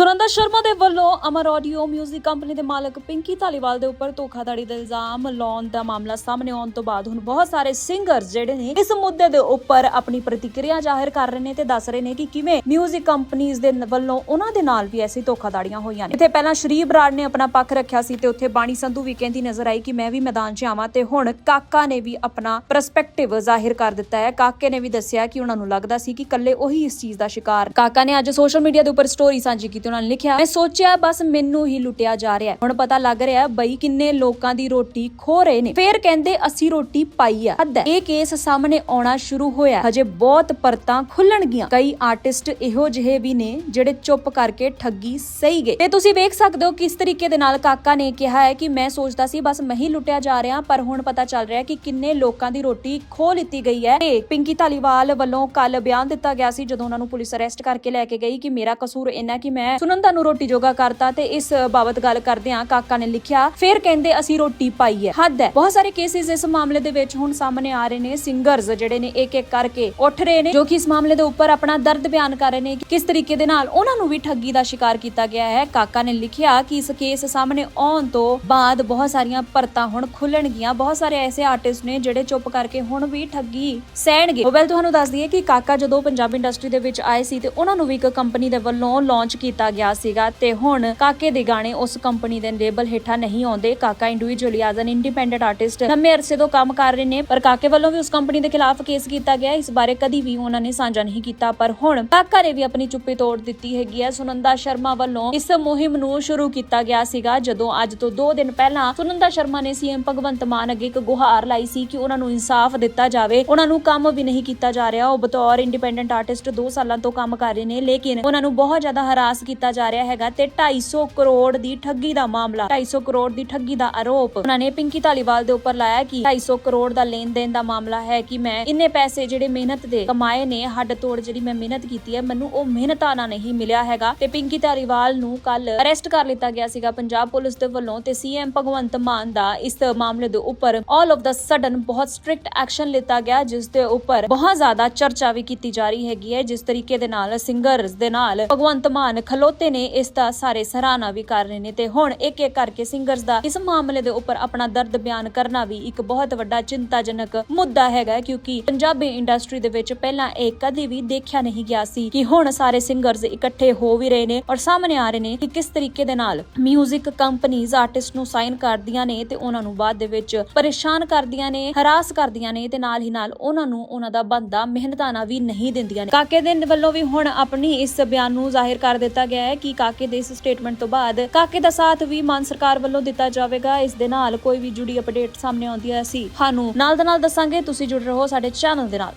ਸੁਰਿੰਦਰ ਸ਼ਰਮਾ ਦੇ ਵੱਲੋਂ ਅਮਰ audio 뮤직 company ਦੇ ਮਾਲਕ ਪਿੰਕੀ ਧਾਲੀਵਾਲ ਦੇ ਉੱਪਰ ਧੋਖਾਧੜੀ ਦਾ ਇਲਜ਼ਾਮ ਲਾਉਣ ਦਾ ਮਾਮਲਾ ਸਾਹਮਣੇ ਆਉਣ ਤੋਂ ਬਾਅਦ ਹੁਣ ਬਹੁਤ ਸਾਰੇ ਸਿੰਗਰਸ ਜਿਹੜੇ ਨੇ ਇਸ ਮੁੱਦੇ ਦੇ ਉੱਪਰ ਆਪਣੀ ਪ੍ਰਤੀਕਿਰਿਆ ਜ਼ਾਹਿਰ ਕਰ ਰਹੇ ਨੇ ਤੇ ਦੱਸ ਰਹੇ ਨੇ ਕਿ ਕਿਵੇਂ 뮤직 ਕੰਪਨੀਆਂ ਦੇ ਨ- ਵੱਲੋਂ ਉਹਨਾਂ ਦੇ ਨਾਲ ਵੀ ਐਸੀ ਧੋਖਾਧੜੀਆਂ ਹੋਈਆਂ ਨੇ ਇੱਥੇ ਪਹਿਲਾਂ ਸ਼੍ਰੀ ਬਰਾੜ ਨੇ ਆਪਣਾ ਪੱਖ ਰੱਖਿਆ ਸੀ ਤੇ ਉੱਥੇ ਬਾਣੀ ਸੰਧੂ ਵੀ ਕਹਿੰਦੀ ਨਜ਼ਰ ਆਈ ਕਿ ਮੈਂ ਵੀ ਮੈਦਾਨ 'ਚ ਆਵਾਂ ਤੇ ਹੁਣ ਕਾਕਾ ਨੇ ਵੀ ਆਪਣਾ ਪਰਸਪੈਕਟਿਵ ਜ਼ਾਹਿਰ ਕਰ ਦਿੱਤਾ ਹੈ ਕਾਕੇ ਨੇ ਵੀ ਦੱਸਿਆ ਕਿ ਉਹਨਾਂ ਨੂੰ ਲੱਗਦਾ ਸੀ ਕਿ ਕੱਲੇ ਉਹੀ ਇਸ ਚੀਜ਼ ਦਾ ਸ਼ਿਕਾਰ ਕਾਕਾ ਨੇ ਅੱਜ ਸੋਸ਼ਲ ਮੀਡੀਆ ਦੇ ਉੱਪਰ ਸਟੋਰੀ ਸਾਂਝੀ ਕੀਤੀ ਉਹਨਾਂ ਨੇ ਲਿਖਿਆ, ਮੈਂ ਸੋਚਿਆ ਬਸ ਮੈਨੂੰ ਹੀ ਲੁੱਟਿਆ ਜਾ ਰਿਹਾ ਹੁਣ ਪਤਾ ਲੱਗ ਰਿਹਾ ਬਈ ਕਿੰਨੇ ਲੋਕਾਂ ਦੀ ਰੋਟੀ ਖੋ ਰਹੇ ਨੇ। ਫੇਰ ਕਹਿੰਦੇ, ਅਸੀਂ ਰੋਟੀ ਪਾਈ ਆ ਹੱਦ ਇਹ ਕੇਸ ਸਾਹਮਣੇ ਆਉਣਾ ਸ਼ੁਰੂ ਹੋਇਆ ਹਜੇ ਬਹੁਤ ਪਰਤਾਂ ਖੁੱਲਣਗੀਆਂ। ਕਈ ਆਰਟਿਸਟ ਇਹੋ ਜਿਹੇ ਵੀ ਨੇ ਜਿਹੜੇ ਚੁੱਪ ਕਰਕੇ ਠੱਗੀ ਸਹੀ ਗਏ। ਤੇ ਤੁਸੀਂ ਵੇਖ ਸਕਦੇ ਹੋ ਕਿਸ ਤਰੀਕੇ ਦੇ ਨਾਲ ਕਾਕਾ ਨੇ ਕਿਹਾ ਹੈ ਕਿ ਮੈਂ ਸੋਚਦਾ ਸੀ, ਬਸ ਮੈਂ ਹੀ ਲੁੱਟਿਆ ਜਾ ਰਿਹਾ ਪਰ ਹੁਣ ਪਤਾ ਚੱਲ ਰਿਹਾ ਕਿ ਕਿੰਨੇ ਲੋਕਾਂ ਦੀ ਰੋਟੀ ਖੋ ਲਿੱਤੀ ਗਈ ਹੈ। ਤੇ ਪਿੰਕੀ ਧਾਲੀਵਾਲ ਵੱਲੋਂ ਕੱਲ ਬਿਆਨ ਦਿੱਤਾ ਗਿਆ ਸੀ ਜਦੋਂ ਉਹਨਾਂ ਨੂੰ ਪੁਲਿਸ ਅਰੈਸਟ ਕਰਕੇ ਲੈ ਕੇ ਗਈ ਕਿ ਮੇਰਾ ਕਸੂਰ ਇੰਨਾ ਕਿ ਮੈਂ ਸੁਨੰਦਾ ਨੂੰ ਰੋਟੀ ਜੋਗਾ ਕਰਤਾ ਤੇ ਇਸ ਬਾਬਤ ਗੱਲ ਕਰਦਿਆਂ ਕਾਕਾ ਨੇ ਲਿਖਿਆ, ਫਿਰ ਕਹਿੰਦੇ ਅਸੀਂ ਰੋਟੀ ਪਾਈ ਹੈ। ਹੱਦ ਹੈ। ਬਹੁਤ ਸਾਰੇ ਕੇਸਿਸ ਇਸ ਮਾਮਲੇ ਦੇ ਵਿੱਚ ਹੁਣ ਸਾਹਮਣੇ ਆ ਰਹੇ ਨੇ। ਸਿੰਗਰਸ ਜਿਹੜੇ ਨੇ ਇੱਕ ਇੱਕ ਕਰਕੇ ਉੱਠ ਰਹੇ ਨੇ, ਜੋ ਕਿ ਇਸ ਮਾਮਲੇ ਦੇ ਉੱਪਰ ਆਪਣਾ ਦਰਦ ਬਿਆਨ ਕਰ ਰਹੇ ਨੇ ਕਿ ਕਿਸ ਤਰੀਕੇ ਦੇ ਨਾਲ ਉਹਨਾਂ ਨੂੰ ਵੀ ਠੱਗੀ ਦਾ ਸ਼ਿਕਾਰ ਕੀਤਾ ਗਿਆ ਹੈ। ਕਾਕਾ ਨੇ ਲਿਖਿਆ ਕਿ ਇਸ ਕੇਸ ਸਾਹਮਣੇ ਆਉਣ ਤੋਂ ਬਾਅਦ ਬਹੁਤ ਸਾਰੀਆਂ ਪਰਤਾਂ ਹੁਣ ਖੁੱਲਣਗੀਆਂ। ਬਹੁਤ ਸਾਰੇ ਐਸੇ ਆਰਟਿਸਟ ਨੇ ਜਿਹੜੇ ਚੁੱਪ ਕਰਕੇ ਹੁਣ ਵੀ ਠੱਗੀ ਸਹਿਣਗੇ। ਉਹ ਵੈਲ ਤੁਹਾਨੂੰ ਦੱਸ ਦਈਏ ਕਿ ਕਾਕਾ ਜਦੋਂ ਪੰਜਾਬੀ ਇੰਡਸਟਰੀ ਦੇ ਵਿੱਚ ਆਏ ਸੀ ਤੇ ਉਹਨਾਂ ਨੂੰ ਵੀ ਇੱਕ ਕੰਪਨੀ ਦੇ ਵੱਲੋਂ ਲਾਂਚ ਕੀਤਾ ਗਿਆ ਸੀਗਾ ਤੇ ਹੁਣ ਕਾਕੇ ਦੇ ਗਾਣੇ ਉਸ ਕੰਪਨੀ ਦੇ ਲੇਬਲ ਹੇਠਾਂ ਨਹੀਂ ਆਉਂਦੇ। ਕਾਕਾ individually as an independent artist ਲੰਮੇ ਅਰਸੇ ਤੋਂ ਕੰਮ ਕਰ ਰਹੇ ਨੇ, ਪਰ ਕਾਕੇ ਵੱਲੋਂ ਵੀ ਉਸ ਕੰਪਨੀ ਦੇ ਖਿਲਾਫ ਕੇਸ ਕੀਤਾ ਗਿਆ। ਇਸ ਬਾਰੇ ਕਦੀ ਵੀ ਉਹਨਾਂ ਨੇ ਸਾਂਝਾ ਨਹੀਂ ਕੀਤਾ, ਪਰ ਹੁਣ ਕਾਕਾ ਨੇ ਵੀ ਆਪਣੀ ਚੁੱਪੀ ਤੋੜ ਦਿੱਤੀ ਹੈਗੀ ਹੈ। ਸੁਨੰਦਾ ਸ਼ਰਮਾ ਵੱਲੋਂ ਇਸ ਮੁਹਿੰਮ ਨੂੰ ਸ਼ੁਰੂ ਕੀਤਾ ਗਿਆ ਸੀਗਾ, ਜਦੋਂ ਅੱਜ ਤੋਂ 2 ਦਿਨ ਪਹਿਲਾਂ ਸੁਨੰਦਾ ਸ਼ਰਮਾ ਨੇ ਸੀਐਮ ਭਗਵੰਤ ਮਾਨ ਅੱਗੇ ਇੱਕ ਗੁਹਾਰ ਲਾਈ ਸੀ ਕਿ ਉਹਨਾਂ ਨੂੰ ਇਨਸਾਫ ਦਿੱਤਾ ਜਾਵੇ। ਉਹਨਾਂ ਨੂੰ ਕੰਮ ਵੀ ਨਹੀਂ ਕੀਤਾ ਜਾ ਰਿਹਾ। ਉਹ ਬਤੌਰ ਇੰਡੀਪੈਂਡੈਂਟ ਆਰਟਿਸਟ 2 ਸਾਲਾਂ ਤੋਂ ਕੰਮ ਕਰ ਰਹੇ ਨੇ, ਲੇਕਿਨ ਉਹਨਾਂ ਨੂੰ ਬਹੁਤ ਜ਼ਿਆਦਾ ਹਰਾਸ ਕੀਤਾ ਜਾ ਰਿਹਾ ਹੈਗਾ ਤੇ 250 ਕਰੋੜ ਦੀ ਠੱਗੀ ਦਾ ਮਾਮਲਾ 250 ਕਰੋੜ ਦੀ ਠੱਗੀ ਦਾ ਆਰੋਪ। ਉਹਨਾਂ ਨੇ ਪਿੰਕੀ ਧਾਲੀਵਾਲ ਦੇ ਉੱਪਰ ਲਾਇਆ ਕਿ 250 ਕਰੋੜ ਦਾ ਲੈਣ ਦੇਣ ਦਾ ਮਾਮਲਾ ਹੈ ਕਿ ਮੈਂ ਇੰਨੇ ਪੈਸੇ ਜਿਹੜੇ ਮਿਹਨਤ ਦੇ ਕਮਾਏ ਨੇ, ਹੱਡ ਤੋੜ ਜਿਹੜੀ ਮੈਂ ਮਿਹਨਤ ਕੀਤੀ ਹੈ, ਮੈਨੂੰ ਉਹ ਮਿਹਨਤਾਨਾ ਨਹੀਂ ਮਿਲਿਆ ਹੈਗਾ। ਤੇ ਪਿੰਕੀ ਧਾਲੀਵਾਲ ਨੂੰ ਕੱਲ ਅਰੈਸਟ ਕਰ ਲਿੱਤਾ ਗਿਆ ਸੀਗਾ ਪੰਜਾਬ ਪੁਲਿਸ ਦੇ ਵੱਲੋਂ ਤੇ ਸੀਐਮ ਭਗਵੰਤ ਮਾਨ ਦਾ ਇਸ ਮਾਮਲੇ ਦੇ ਉੱਪਰ ਆਲ ਆਫ ਦਾ ਸਡਨ ਬਹੁਤ ਸਟ੍ਰਿਕਟ ਐਕਸ਼ਨ ਲਿੱਤਾ ਗਿਆ, ਜਿਸ ਦੇ ਉੱਪਰ ਬਹੁਤ ਜ਼ਿਆਦਾ ਚਰਚਾ ਵੀ ਕੀਤੀ ਜਾ ਰਹੀ ਹੈਗੀ ਹੈ, ਜਿਸ ਤਰੀਕੇ ਦੇ ਨਾਲ ਸਿੰਗਰਸ ਦੇ ਨਾਲ ਭਗਵੰਤ ਮਾਨ ਖਲੋਤੇ ਨੇ, ਇਸ ਦਾ ਸਾਰੇ ਸਰਾਹਨਾ ਵੀ ਕਰ ਰਹੇ ਨੇ ਤੇ ਹੁਣ ਇੱਕ ਇੱਕ ਕਰਕੇ ਸਿੰਗਰਸ ਦਾ ਇਸ ਮਾਮਲੇ ਦੇ ਉੱਪਰ ਆਪਣਾ ਦਰਦ ਬਿਆਨ ਕਰਨਾ ਵੀ ਇੱਕ ਬਹੁਤ ਵੱਡਾ ਚਿੰਤਾਜਨਕ ਮੁੱਦਾ ਹੈਗਾ ਹੈ ਕਿਉਂਕਿ ਪੰਜਾਬੀ ਇੰਡਸਟਰੀ ਦੇ ਵਿੱਚ ਪਹਿਲਾਂ ਇਹ ਕਦੇ ਵੀ ਦੇਖਿਆ ਨਹੀਂ ਗਿਆ ਸੀ ਕਿ ਹੁਣ ਸਾਰੇ ਸਿੰਗਰਸ ਇਕੱਠੇ ਹੋ ਵੀ ਰਹੇ ਨੇ ਔਰ ਸਾਹਮਣੇ ਆ ਰਹੇ ਨੇ ਕਿ ਕਿਸ ਤਰੀਕੇ ਦੇ ਨਾਲ 뮤직 ਕੰਪਨੀਆਂ ਆਰਟਿਸਟ ਨੂੰ ਸਾਈਨ ਕਰਦੀਆਂ ਨੇ ਤੇ ਉਹਨਾਂ ਨੂੰ ਬਾਅਦ ਦੇ ਵਿੱਚ ਪਰੇਸ਼ਾਨ ਕਰਦੀਆਂ ਨੇ ਹਰਾਸ ਕਰਦੀਆਂ ਨੇ ਤੇ ਨਾਲ ਹੀ ਨਾਲ ਉਹਨਾਂ ਨੂੰ ਉਹਨਾਂ ਦਾ ਬੰਦਾ ਮਿਹਨਤਾਨਾ ਵੀ ਨਹੀਂ ਦਿੰਦੀਆਂ ਨੇ। ਕਾਕੇ ਦੇ ਵੱਲੋਂ ਵੀ ਹੁਣ ਆਪਣੀ ਇਸ ਬਿਆਨ ਨੂੰ ਜ਼ਾਹਿਰ ਕਰ ਦਿੱਤਾ ਗਿਆ ਹੈ ਕਿ ਕਾਕੇ ਦੇ ਇਸ ਸਟੇਟਮੈਂਟ ਤੋਂ ਬਾਅਦ ਕਾਕੇ ਦਾ ਸਾਥ ਵੀ ਮਾਨ ਸਰਕਾਰ ਵੱਲੋਂ ਦਿੱਤਾ ਜਾਵੇਗਾ। ਇਸ ਦੇ ਨਾਲ ਕੋਈ ਵੀ ਜੁੜੀ ਅਪਡੇਟ ਸਾਹਮਣੇ ਆਉਂਦੀ ਹੈ। ਅਸੀਂ ਸਾਨੂੰ ਨਾਲ ਦੇ ਨਾਲ ਦੱਸਾਂਗੇ। ਤੁਸੀਂ ਜੁੜ ਰਹੋ ਸਾਡੇ ਚੈਨਲ ਦੇ ਨਾਲ।